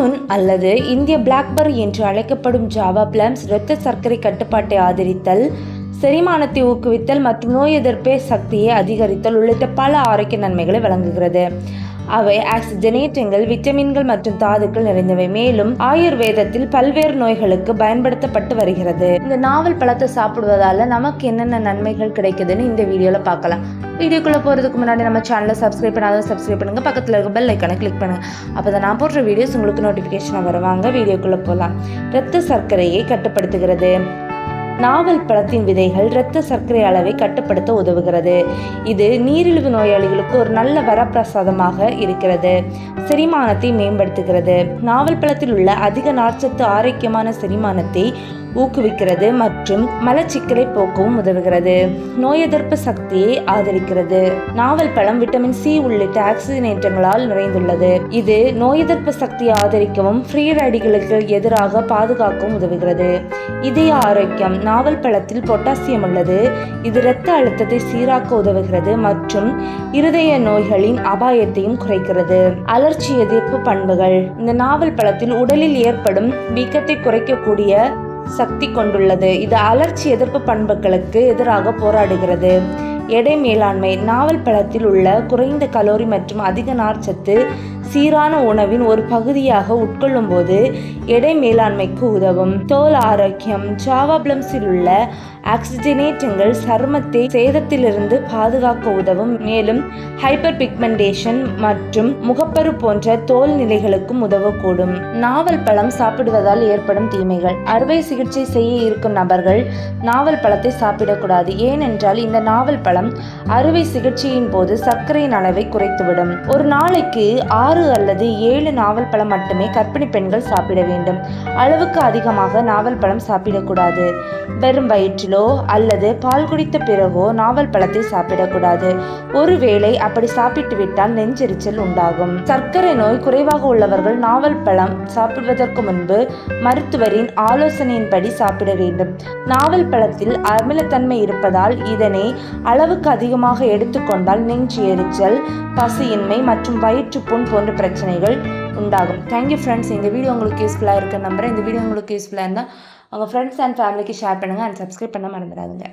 லிமோன் அல்லது இந்திய பிளாக்பர் என்று அழைக்கப்படும் ஜாவா பிளம்ஸ் இரத்த சர்க்கரை கட்டுப்பாட்டை ஆதரித்தல் செரிமானத்தை ஊக்குவித்தல் மற்றும் நோய் எதிர்ப்பு சக்தியை அதிகரித்தல் உள்ளிட்ட பல ஆரோக்கிய நன்மைகளை வழங்குகிறது. அவை ஆக்சிஜனேற்றங்கள் விட்டமின்கள் மற்றும் தாதுக்கள் நிறைந்தவை. மேலும் ஆயுர்வேதத்தில் பல்வேறு நோய்களுக்கு பயன்படுத்தப்பட்டு வருகிறது. இந்த நாவல் பழத்தை சாப்பிடுவதால நமக்கு என்னென்ன நன்மைகள் கிடைக்குதுன்னு இந்த வீடியோவில் பார்க்கலாம். வீடியோக்குள்ளே போகிறதுக்கு முன்னாடி நம்ம சேனலை சப்ஸ்கிரைப் பண்ணாத சப்ஸ்கிரைப் பண்ணுங்கள் பக்கத்தில் இருக்க பெல் ஐக்கானை கிளிக் பண்ணுங்கள் அப்போ தான் நான் போடுற வீடியோஸ் உங்களுக்கு நோட்டிஃபிகேஷனாக வருவாங்க வீடியோக்குள்ளே போகலாம் இரத்த சர்க்கரையை கட்டுப்படுத்துகிறது. நாவல் பழத்தின் விதைகள் இரத்த சர்க்கரை அளவை கட்டுப்படுத்த உதவுகிறது. இது நீரிழிவு நோயாளிகளுக்கு ஒரு நல்ல வரப்பிரசாதமாக இருக்கிறது. செரிமானத்தை மேம்படுத்துகிறது. நாவல் பழத்தில் உள்ள அதிக நார்ச்சத்து ஆரோக்கியமான செரிமானத்தை ஊக்குவிக்கிறது மற்றும் மலச்சிக்கலை போக்கவும் உதவுகிறது. நோய் எதிர்ப்பு சக்தியை ஆதரிக்கிறது. நாவல் பழம் விட்டமின் சி உள்ளிட்ட ஆக்சிஜனேற்றங்களால் நிறைந்துள்ளது. இது நோய் எதிர்ப்பு சக்தியை ஆதரிக்கவும் ஃப்ரீ ரேடிகளுக்கு எதிராக பாதுகாக்கவும் உதவுகிறது. இதய ஆரோக்கியம் நாவல் பழத்தில் பொட்டாசியம் உள்ளது. இது இரத்த அழுத்தத்தை சீராக்க உதவுகிறது மற்றும் இருதய நோய்களின் அபாயத்தையும் குறைக்கிறது. அலர்ச்சி எதிர்ப்பு பண்புகள். இந்த நாவல் பழத்தில் உடலில் ஏற்படும் வீக்கத்தை குறைக்கக்கூடிய சக்தி கொண்டுள்ளது. இது அலர்ச்சி எதிர்ப்பு பண்புகளுக்கு எதிராக போராடுகிறது. எடை மேலாண்மை நாவல் பழத்தில் உள்ள குறைந்த கலோரி மற்றும் அதிக நார்ச்சத்து சீரான உணவின் ஒரு பகுதியாக உட்கொள்ளும் போது எடை மேலாண்மைக்கு உதவும். தோல் ஆரோக்கியம் ஜாவா பிளம்ஸில் உள்ள ஆக்சிஜனேற்றங்கள் சருமத்தை சேதத்திலிருந்து பாதுகாக்க உதவும். மேலும் ஹைப்பர் பிக்மெண்டேஷன் மற்றும் முகப்பரு போன்ற தோல் நிலைகளுக்கும் உதவக்கூடும். நாவல் பழம் சாப்பிடுவதால் ஏற்படும் தீமைகள். அறுவை சிகிச்சை செய்ய இருக்கும் நபர்கள் நாவல் பழத்தை சாப்பிடக்கூடாது. ஏனென்றால் இந்த நாவல் பழம் அறுவை சிகிச்சையின் போது சர்க்கரையின் அளவை குறைத்துவிடும். ஒரு நாளைக்கு ஆறு அல்லது ஏழு நாவல் பழம் மட்டுமே கர்ப்பிணி பெண்கள் சாப்பிட வேண்டும். அளவுக்கு அதிகமாக நாவல் பழம் சாப்பிடக்கூடாது. வெறும் வயிற்றிலோ அல்லது பால் குடித்த பிறகோ நாவல் பழத்தை சாப்பிடக்கூடாது. ஒருவேளை அப்படி சாப்பிட்டு விட்டால் நெஞ்செரிச்சல் உண்டாகும். சர்க்கரை நோய் குறைவாக உள்ளவர்கள் நாவல் பழம் சாப்பிடுவதற்கு முன்பு மருத்துவரின் ஆலோசனையின்படி சாப்பிட வேண்டும். நாவல் பழத்தில் அமிலத்தன்மை இருப்பதால் இதனை அளவுக்கு அதிகமாக எடுத்துக்கொண்டால் நெஞ்சு எரிச்சல் பசியின்மை மற்றும் வயிற்றுப்புண் போன்ற பிரச்சனைகள் உண்டாகும். தேங்க்யூ ஃப்ரெண்ட்ஸ் இந்த வீடியோ உங்களுக்கு யூஸ்ஃபுல்லாக இருக்க நம்புறேன் இந்த வீடியோ உங்களுக்கு யூஸ்ஃபுல்லாக இருந்தால் உங்கள் ஃப்ரெண்ட்ஸ் அண்ட் ஃபேமிலிக்கு ஷேர் பண்ணுங்கள் அண்ட் சப்ஸ்கிரைப் பண்ண மறந்துடாதுங்க.